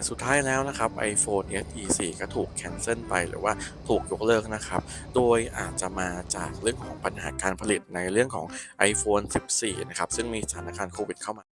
แต่สุดท้ายแล้วนะครับ iPhone SE 4ก็ถูกแคนเซิลไปหรือว่าถูกยกเลิกนะครับ โดยอาจจะมาจากเรื่องของปัญหาการผลิตในเรื่องของ iPhone 14 นะครับ ซึ่งมีสถานการณ์โควิดเข้ามา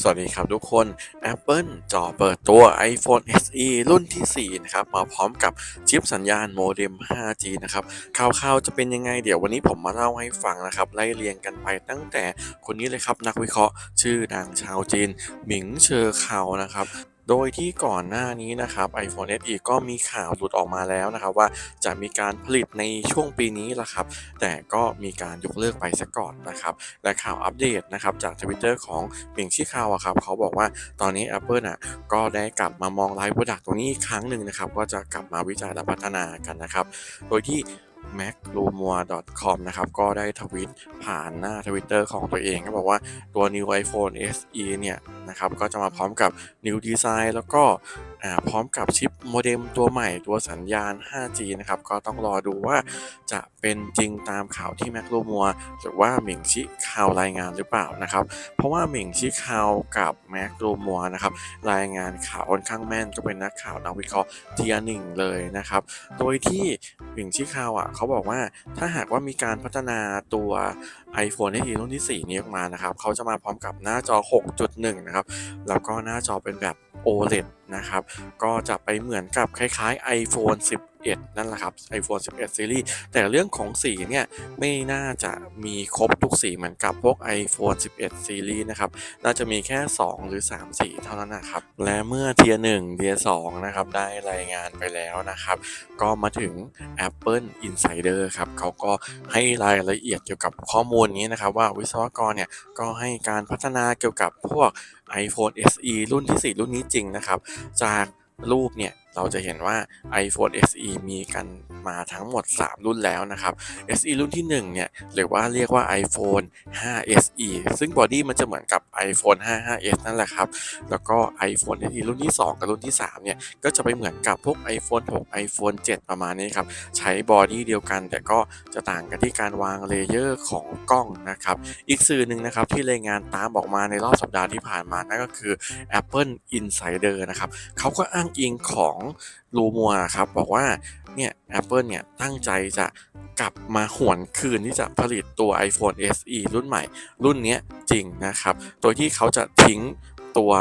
สวัสดีครับทุกคน Apple จ่อเปิดตัว iPhone SE รุ่นที่ 4 นะครับ มาพร้อมกับชิปสัญญาณโมเด็ม 5G นะครับข่าวๆจะเป็นยังไงเดี๋ยววันนี้ผมมาเล่าให้ฟังนะครับ ไล่เรียงกันไปตั้งแต่คนนี้เลยครับ นักวิเคราะห์ชื่อดังชาวจีน หมิงเชอร์เขานะครับ โดยที่ก่อนหน้านี้นะครับ iPhone SE ก็มีข่าวหลุดออกมาแล้วนะครับว่าจะมีการผลิตในช่วงปีนี้แหละครับ แต่ก็มีการยกเลิกไปซะก่อนนะครับ และข่าวอัปเดตนะครับจากทวิตเตอร์ของหมิงชี่คาวอะครับเขาบอกว่าตอนนี้ Apple อะก็ได้กลับมามองไลฟ์โปรดักต์ตรงนี้อีกครั้งหนึ่งนะครับ ก็จะกลับมาวิจัยและพัฒนากันนะครับ โดยที่ macrumor.com นะครับก็ได้ทวิตผ่านหน้าทวิตเตอร์ของตัวเองก็บอกว่าตัว new iPhone SE เนี่ยนะครับก็จะมาพร้อมกับ new design แล้วก็พร้อมกับชิปโมเด็มตัวใหม่ตัวสัญญาณ 5G นะครับก็ต้องรอดูว่าจะเป็นจริงตามข่าวที่แมคโ m มัวหรือว่าหมิงชิข่าวรายงานหรือเปล่านะครับเพราะว่าหมิงชิข่าวกับแมคโ m มัวนะครับรายงานข่าวค่อนข้างแม่นก็เป็นนักข่าวนักวิเคราะห์เทียหนึ่งเลยนะครับโดยที่หมิงชิคาวอะเขาบอกว่าถ้าหากว่ามีการพัฒนาตัว iPhone SE รุ่นที่ 4 นี้ออกมานะครับเขาจะมาพร้อมกับหน้าจอ 6.1 นะครับ แล้วก็หน้าจอเป็นแบบ OLED นะครับ ก็จะไปเหมือนกับคล้ายๆ iPhone 11 นั่นแหละครับ iPhone 11 Series แต่เรื่องของสีเนี่ยไม่น่าจะมีครบทุกสีเหมือนกับพวก iPhone 11 Series นะครับ น่าจะมีแค่ 2 หรือ 3 สีเท่านั้นนะครับ และเมื่อเทียร์1เทียร์2นะครับ ได้รายงานไปแล้วนะครับ ก็มาถึง Apple Insider ครับเขาก็ให้รายละเอียดเกี่ยวกับข้อมูลนี้นะครับว่าวิศวกรเนี่ยก็ให้การพัฒนาเกี่ยวกับพวก iPhone SE รุ่นที่ 4 รุ่นนี้จริงนะครับ จากรูปเนี่ย เราจะเห็นว่า iPhone SE มีกันมาทั้งหมด 3 รุ่นแล้วนะครับ SE รุ่นที่1เนี่ยหรือว่าเรียกว่า iPhone 5 SE ซึ่งบอดี้มันจะเหมือนกับ iPhone 5 5s นั่นแหละครับ แล้วก็ iPhone SE รุ่นที่ 2 กับรุ่นที่3เนี่ยก็จะไปเหมือนกับพวก iPhone 6 iPhone 7 ประมาณนี้ครับ ใช้บอดี้เดียวกัน แต่ก็จะต่างกันที่การวางเลเยอร์ของกล้องนะครับ อีกสื่อหนึ่งนะครับที่รายงานตามออกมาในรอบสัปดาห์ที่ผ่านมานั่นก็คือ Apple Insider นะครับเขาก็อ้างอิงของรูมัวครับบอกว่าเนี่ยแอปเปิลเนี่ยตั้งใจจะกลับมาหวนคืนที่จะผลิตตัว iPhone SE รุ่นใหม่ รุ่นนี้จริงนะครับ โดยที่เขาจะทิ้งตัว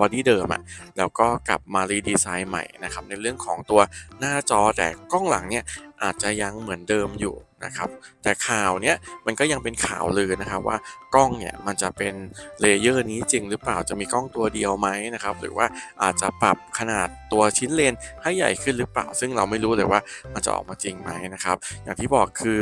บอดี้เดิมอะแล้วก็กลับมารีดีไซน์ใหม่นะครับในเรื่องของตัวหน้าจอแต่กล้องหลังเนี่ยอาจจะยังเหมือนเดิมอยู่ นะครับแต่ข่าวเนี้ยมันก็ยังเป็นข่าวลือนะครับว่ากล้องเนี่ยมันจะเป็นเลเยอร์นี้จริงหรือเปล่าจะมีกล้องตัวเดียวไหมนะครับหรือว่าอาจจะปรับขนาดตัวชิ้นเลนให้ใหญ่ขึ้นหรือเปล่า ซึ่งเราไม่รู้เลยว่ามันจะออกมาจริงไหมนะครับอย่างที่บอกคือ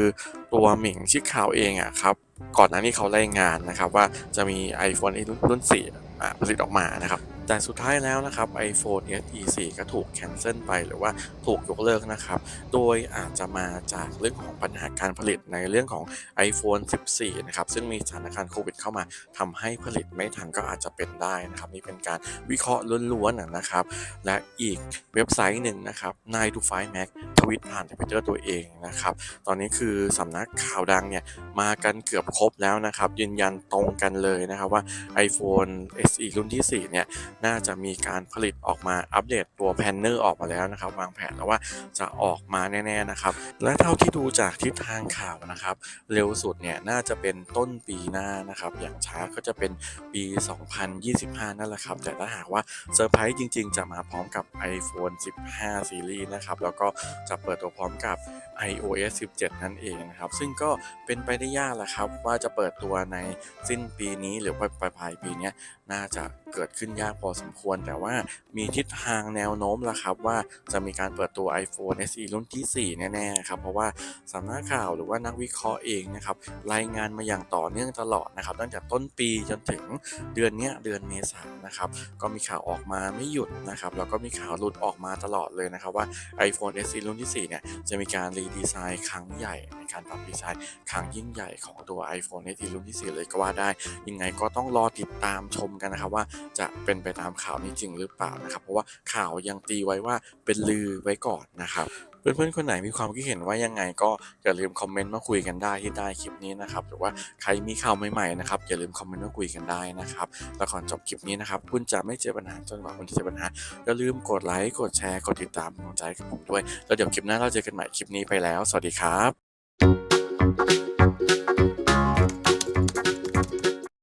ตัวหมิงชิคข่าวเองอะครับก่อนหน้านี้เขารายงานนะครับว่าจะมี iPhone รุ่น4อ่ผลิตออกมานะครับ แต่สุดท้ายแล้วนะครับ iPhone SE 4ก็ถูกแคนเซิลไปหรือว่าถูกยกเลิกนะครับ โดยอาจจะมาจากเรื่องของปัญหาการผลิตในเรื่องของ iPhone 14 นะครับ ซึ่งมีสถานการณ์โควิดเข้ามาทำให้ผลิตไม่ทันก็อาจจะเป็นได้นะครับ นี่เป็นการวิเคราะห์ล้วนๆนะครับ และอีกเว็บไซต์หนึ่งนะครับ9 to 5 Mac ทวิตผ่านทวิตเตอร์ตัวเองนะครับ ตอนนี้คือสำนักข่าวดังเนี่ยมากันเกือบครบแล้วนะครับ ยืนยันตรงกันเลยนะครับว่า iPhone SE รุ่นที่ 4 เนี่ยน่าจะมีการผลิตออกมาอัปเดตตัวแพนเนอร์ออกมาแล้วนะครับ วางแผนแล้วว่าจะออกมาแน่ๆนะครับ และเท่าที่ดูจากทิศทางข่าวนะครับ เร็วสุดเนี่ยน่าจะเป็นต้นปีหน้านะครับ อย่างช้าก็จะเป็นปี 2025 นั่นแหละครับ แต่ถ้าหากว่าเซอร์ไพรส์จริง ๆ จะมาพร้อมกับ iPhone 15ซีรีส์นะครับ แล้วก็จะเปิดตัวพร้อมกับ iOS 17 นั่นเองนะครับ ซึ่งก็เป็นไปได้ยากแหละครับว่าจะเปิดตัวในสิ้นปีนี้หรือปลายปลายปีนี้น่าจะเกิดขึ้นยากพอสมควร แต่ว่ามีทิศทางแนวโน้มแล้วครับว่าจะมีการเปิดตัว iPhone SE รุ่นที่ 4 แน่ๆครับเพราะว่าสำนักข่าวหรือว่านักวิเคราะห์เองนะครับรายงานมาอย่างต่อเนื่องตลอดนะครับตั้งแต่ต้นปีจนถึงเดือนนี้เดือนเมษายนนะครับก็มีข่าวออกมาไม่หยุดนะครับแล้วก็มีข่าวหลุดออกมาตลอดเลยนะครับว่า iPhone SE รุ่นที่ 4 เนี่ยจะมีการรีดีไซน์ครั้งใหญ่ในการปรับดีไซน์ครั้งยิ่งใหญ่ของตัว iPhone SE รุ่นที่ 4 เลยก็ว่าได้ ยังไงก็ต้องรอติดตามชมกันนะครับว่าจะเป็นไปตามข่าวนี้จริงหรือเปล่านะครับ เพราะว่าข่าวยังตีไว้ว่าเป็นลือไว้ก่อนนะครับเพื่อนๆคนไหนมีความคิดเห็นว่ายังไงก็อย่าลืมคอมเมนต์มาคุยกันได้ที่ใต้คลิปนี้นะครับหรือว่าใครมีข่าวใหม่ๆนะครับอย่าลืมคอมเมนต์มาคุยกันได้นะครับแล้วก่อนจบคลิปนี้นะครับคุณจะไม่เจอปัญหาจนกว่าคุณจะเจอปัญหาอย่าลืมกดไลค์กดแชร์กดติดตามกำลังใจกับผมด้วย แล้วเดี๋ยวคลิปหน้าเราเจอกันใหม่คลิปนี้ไปแล้ว สวัสดีครับ